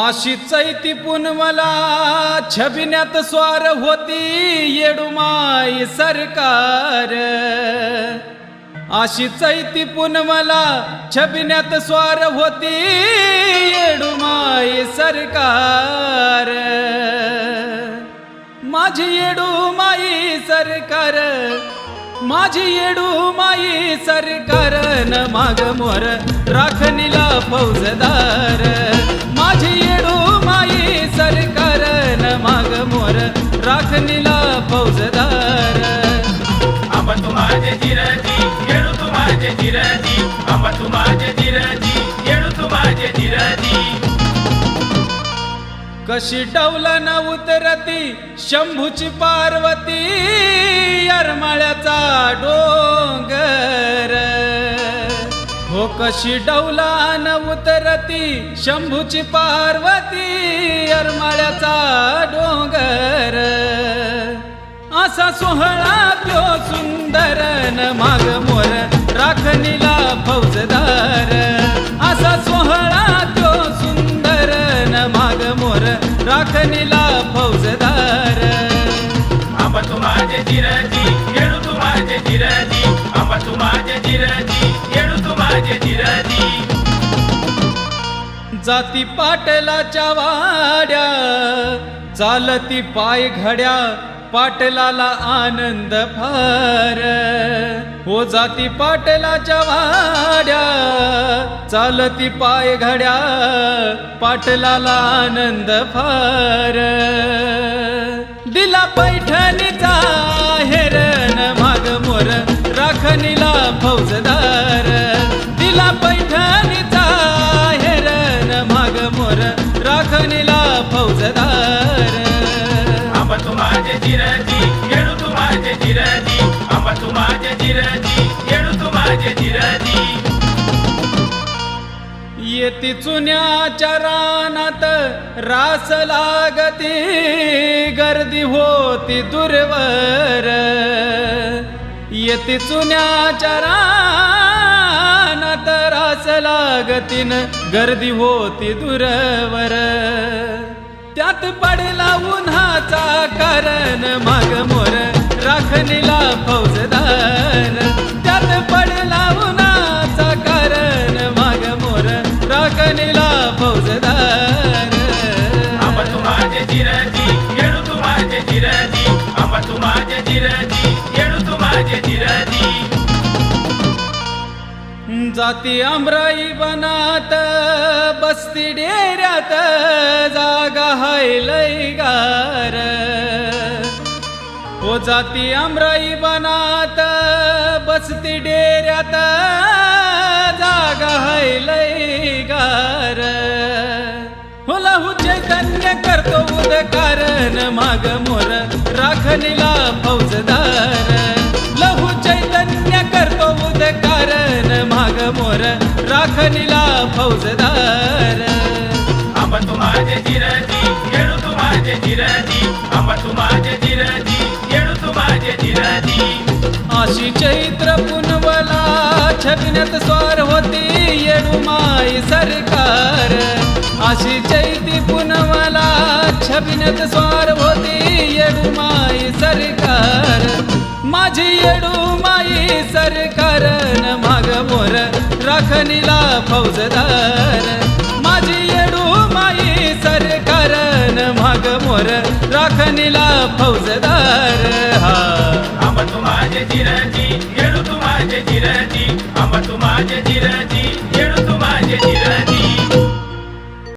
अशी चैती पुनमला छबिन्यात स्वार होती येडुमाई सरकार. अशी चैती पुनमला छबिन्यात स्वार होती येडुमाई सरकार. माझी येडुमाई सरकार माझी येडुमाई सरकार न माग मोर राखणीला फौजदार. फौजदार तू माझे जिरजी येणू तू माझे जिरजी आंबा तू माझे जिरजी येणू तू माझे जिरजी कशी डौलन उतरती शंभूची पार्वती यरमाळ्याचा डोंगर. हो कशी डौलान उतरती शंभूची पार्वती सोहळा त्यो सुंदर न माग मोर राखणीला फौजदार. असा सोहळा त्यो सुंदर न माग मोर राखणीला फौजदार. तू माझे जिरजी येणू तू माझे जिरजी आंबा तू माझे जिरजी येणू तू माझे जिरजी जाती पाटलाच्या वाड्या चालती पाय घड्या पाटलाला आनंद फार. हो जाती पाटलाच्या वाड्या चालती पाय घड्या पाटलाला आनंद फार. दिला पैठणीचा हेरण माग मोर राखणीला फौजदार दिला पैठणीचा हेरण माग मोर राखणीला जिरजी येणू तू माझे जिरजी आंबा तू माझे जिरजी येणू तू माझे जिरजी येती चुन्याच्या रानात रास लागती गर्दी होती दूरवर येती चुन्याच्या रानात रास लागतीन गर्दी होती त्यात पडला उन्हाचा कारण माग मोर राखणीला फौजदार. त्यात पडला उन्हाचा कारण माग मोर राखणीला फौजदार. जिरजी येणू जिरजी जिरजी येणू जिरजी जाती अमराई बनात बसती डेऱ्यात जागा हाय लय गार. हो जाती आमराई बनात बसती डेऱ्यात जागा हाय लय गार. हो लहू चैतन्य करतो उदकारण माग मोर राखणीला फौजदार. लहू चैतन्य करतो उदकारण माग मोर राखणीला फौजदार. आंबा तू माझे जिरजी येणू तू माझे जिरजी आंबा तू माझे जिरजी माझे अशी चैत्र पुनवला छबिन्यात स्वार होती येडुमाई सरकार. अशी चैती पुनवला छबिन्यात स्वार होती येडुमाई सरकार. माझी येडुमाई सरकार न माग मोर राखणीला फौजदार. माझी येडुमाई सरकार न माग मोर राखणीला फौजदार. माझे जिरजी येणू तू माझे जिरजी आंबा तू माझे जिरजी